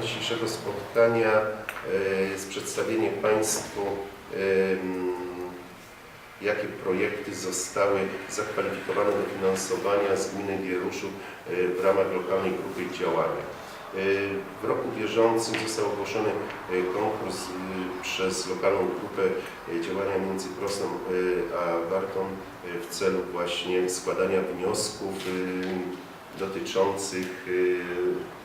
dzisiejszego spotkania e, jest przedstawienie Państwu, jakie projekty zostały zakwalifikowane do finansowania z gminy Wieruszu e, w ramach lokalnej grupy działania. E, W roku bieżącym został ogłoszony e, konkurs e, przez lokalną grupę e, działania między Krosną e, a Wartą e, w celu właśnie składania wniosków e, dotyczących e,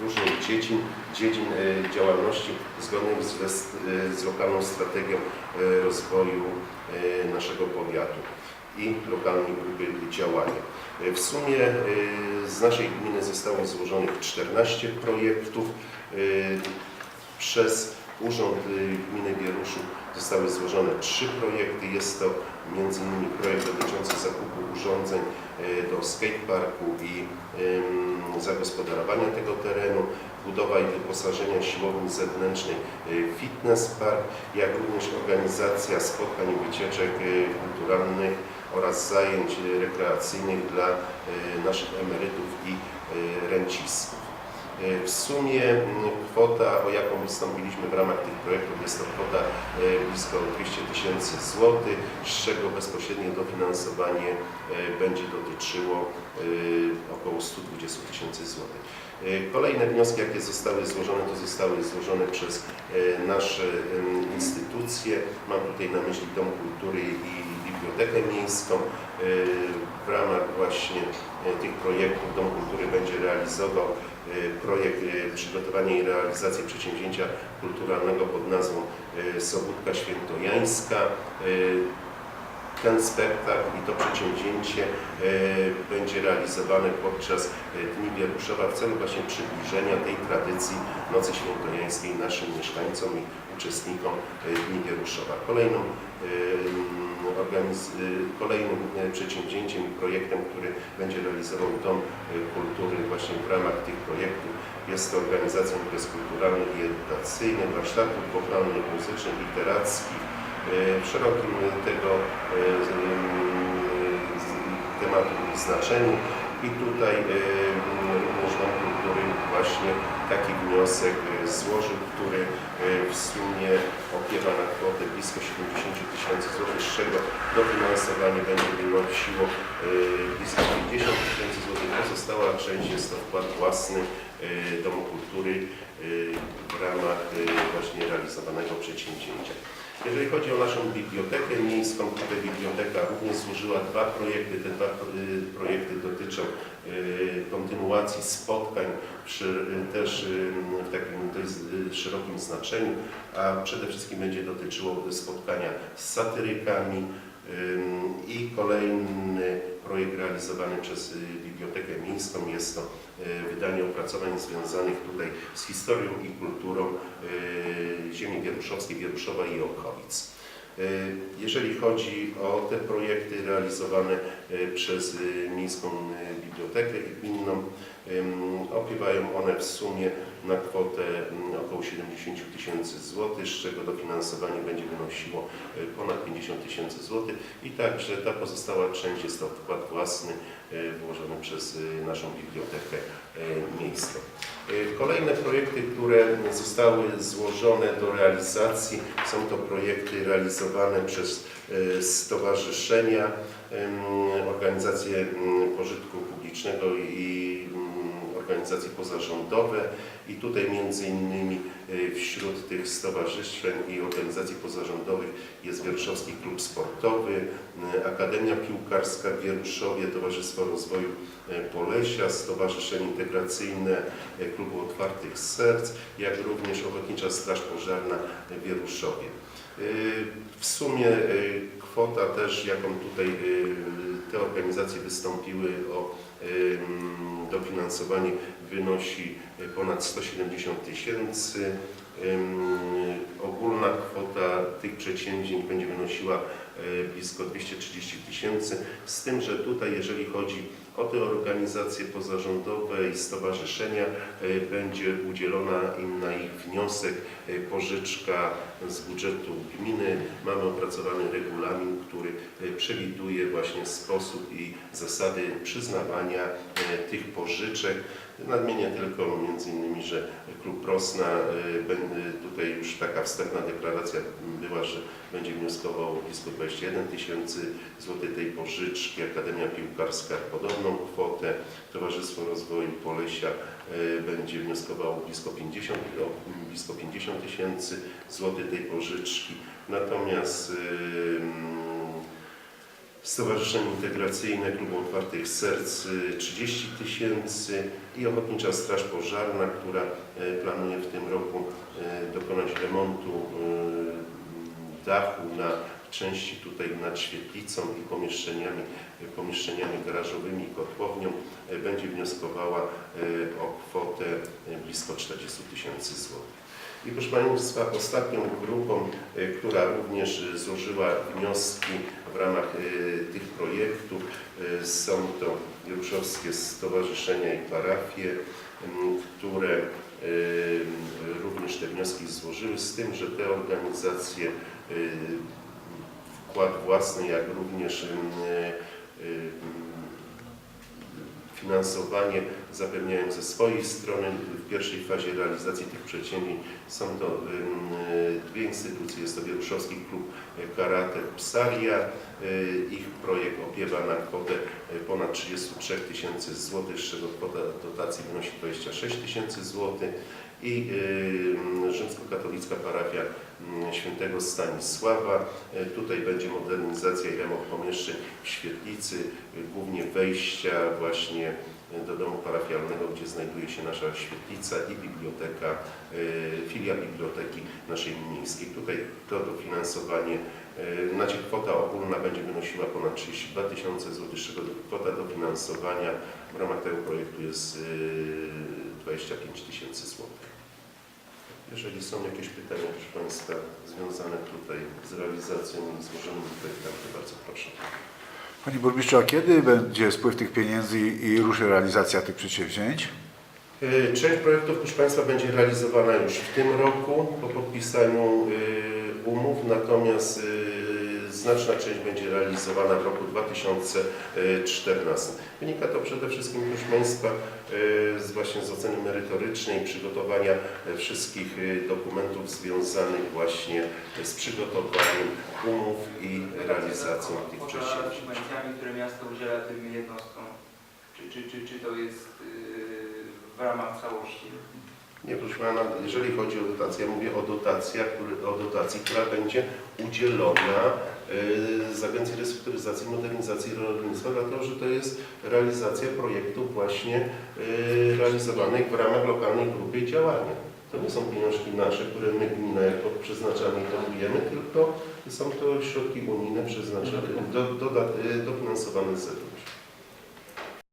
różnych dziedzin, dziedzin e, działalności zgodnych z, e, z lokalną strategią e, rozwoju naszego powiatu i lokalnej grupy działania. W sumie z naszej gminy zostało złożonych 14 projektów. Przez Urząd e, Gminy Wieruszu zostały złożone trzy projekty. Jest to m.in. projekt dotyczący zakupu urządzeń e, do skateparku i zagospodarowania tego terenu, budowa i wyposażenia siłowni zewnętrznej e, Fitness Park, jak również organizacja spotkań i wycieczek kulturalnych oraz zajęć rekreacyjnych dla naszych emerytów i rencistów. E, W sumie m, kwota, o jaką wystąpiliśmy w ramach tych projektów, jest to kwota e, blisko 200 tysięcy złotych, z czego bezpośrednie dofinansowanie e, będzie dotyczyło około 120 tysięcy złotych. Kolejne wnioski, jakie zostały złożone, to zostały złożone przez nasze instytucje. Mam tutaj na myśli Dom Kultury i Bibliotekę Miejską. W ramach właśnie tych projektów Dom Kultury będzie realizował projekt e, przygotowania i realizacji przedsięwzięcia kulturalnego pod nazwą e, Sobótka Świętojańska. Ten spektakl i to przedsięwzięcie e, będzie realizowane podczas e, Dni Wieruszowa w celu właśnie przybliżenia tej tradycji Nocy Świętojańskiej naszym mieszkańcom i uczestnikom e, Dni Wieruszowa. Kolejną, kolejnym przedsięwzięciem i projektem, który będzie realizował Dom Kultury właśnie w ramach tych projektów jest to organizacja imprez kulturalnych i edukacyjnych, warsztatów wokalnych, muzycznych, literackich, w szerokim tego e, tematu znaczeniu. I tutaj e, również Dom Kultury właśnie taki wniosek e, złożył, który e, w sumie opiewa na kwotę blisko 70 tysięcy złotych, z czego dofinansowanie będzie wynosiło e, blisko 50 tysięcy złotych. Pozostała część jest to wkład własny e, Domu Kultury e, w ramach e, właśnie realizowanego przedsięwzięcia. Jeżeli chodzi o naszą bibliotekę miejską, tutaj biblioteka również złożyła dwa projekty. Te dwa y, projekty dotyczą y, kontynuacji spotkań przy, też y, w takim dość szerokim znaczeniu, a przede wszystkim będzie dotyczyło spotkania z satyrykami i kolejny projekt realizowany przez y, Bibliotekę Miejską jest to y, wydanie opracowań związanych tutaj z historią i kulturą y, ziemi wieruszowskiej, Wieruszowa i okolic. Jeżeli chodzi o te projekty realizowane przez Miejską Bibliotekę i Gminną, opiewają one w sumie na kwotę mm, około 70 tysięcy złotych, z czego dofinansowanie będzie wynosiło y, ponad 50 tysięcy złotych i także ta pozostała część jest to wkład własny y, włożony przez y, naszą bibliotekę miejską. Kolejne projekty, które zostały złożone do realizacji, są to projekty realizowane przez stowarzyszenia, organizacje ym, pożytku publicznego i organizacje pozarządowe i tutaj między innymi y, wśród tych stowarzyszeń i organizacji pozarządowych jest Wieruszowski Klub Sportowy, y, Akademia Piłkarska w Wieruszowie, Towarzystwo Rozwoju y, Polesia, Stowarzyszenie Integracyjne Klubu Otwartych Serc, jak również Ochotnicza Straż Pożarna w Wieruszowie. W sumie kwota też, jaką tutaj y, te organizacje wystąpiły o dofinansowanie wynosi y, ponad 170 tysięcy. Ogólna kwota tych przedsięwzięć będzie wynosiła blisko 230 tysięcy, z tym, że tutaj jeżeli chodzi o te organizacje pozarządowe i stowarzyszenia, e, będzie udzielona im na ich wniosek e, pożyczka z budżetu gminy. Mamy opracowany regulamin, który e, przewiduje właśnie sposób i zasady przyznawania e, tych pożyczek. Nadmienię tylko między innymi, że Klub Prosna, będę- tutaj już taka wstępna deklaracja była, że będzie wnioskował blisko 21 tysięcy złotych tej pożyczki, Akademia Piłkarska podobną kwotę, Towarzystwo Rozwoju Polesia będzie wnioskowało blisko 50 o blisko 50 tysięcy złotych tej pożyczki. Natomiast Stowarzyszenie Integracyjne Klubu Otwartych Serc y, 30 tysięcy i Ochotnicza Straż Pożarna, która e, planuje w tym roku e, dokonać remontu dachu na części tutaj nad świetlicą i pomieszczeniami, pomieszczeniami garażowymi i kotłownią będzie wnioskowała o kwotę blisko 40 tysięcy złotych. I proszę Państwa, ostatnią grupą, która również złożyła wnioski w ramach e, tych projektów e, są to Jeruszowskie Stowarzyszenia i Parafie, które również te wnioski złożyły, z tym, że te organizacje e, wkład własny, jak również finansowanie zapewniają ze swojej strony. W pierwszej fazie realizacji tych przedsięwzięć są to dwie instytucje, jest to Wieruszowski Klub Karate Psaria. E, Ich projekt opiewa na kwotę e, ponad 33 tysięcy złotych, z czego kwota dotacji wynosi 26 tysięcy złotych i em, rzymskokatolicka parafia m, świętego Stanisława. E, Tutaj będzie modernizacja i remont pomieszczeń w świetlicy, e, głównie wejścia właśnie e, do domu parafialnego, gdzie znajduje się nasza świetlica i biblioteka, filia biblioteki naszej miejskiej. Tutaj to dofinansowanie, znaczy kwota ogólna będzie wynosiła ponad 32 tysiące złotych, z czego kwota dofinansowania w ramach tego projektu jest e, 25 tysięcy złotych. Jeżeli są jakieś pytania, proszę Państwa, związane tutaj z realizacją i złożonymi projektami, to bardzo proszę. Panie burmistrzu, a kiedy będzie spływ tych pieniędzy i ruszy realizacja tych przedsięwzięć? E, Część projektów, proszę Państwa, będzie realizowana już w tym roku po podpisaniu umów, natomiast znaczna część będzie realizowana w roku 2014. Wynika to przede wszystkim, proszę Państwa, e, z właśnie z oceny merytorycznej, przygotowania e, wszystkich e, dokumentów związanych właśnie z przygotowaniem umów i realizacją tych przedsięwzięć. subwencjami, które miasto udziela tym jednostkom, czy, czy, czy, czy to jest yy, w ramach całości? Nie, proszę Pana, jeżeli chodzi o dotację, ja mówię o dotacjach, o dotacji, która będzie udzielona y, z Agencji Restrukturyzacji i Modernizacji Rolnictwa, dlatego że to jest realizacja projektów właśnie y, realizowanych w ramach lokalnej grupy działania. To nie są pieniążki nasze, które my gmina jako przeznaczamy i domujemy, tylko są to środki unijne przeznaczone, do, do, dofinansowane z zewnątrz.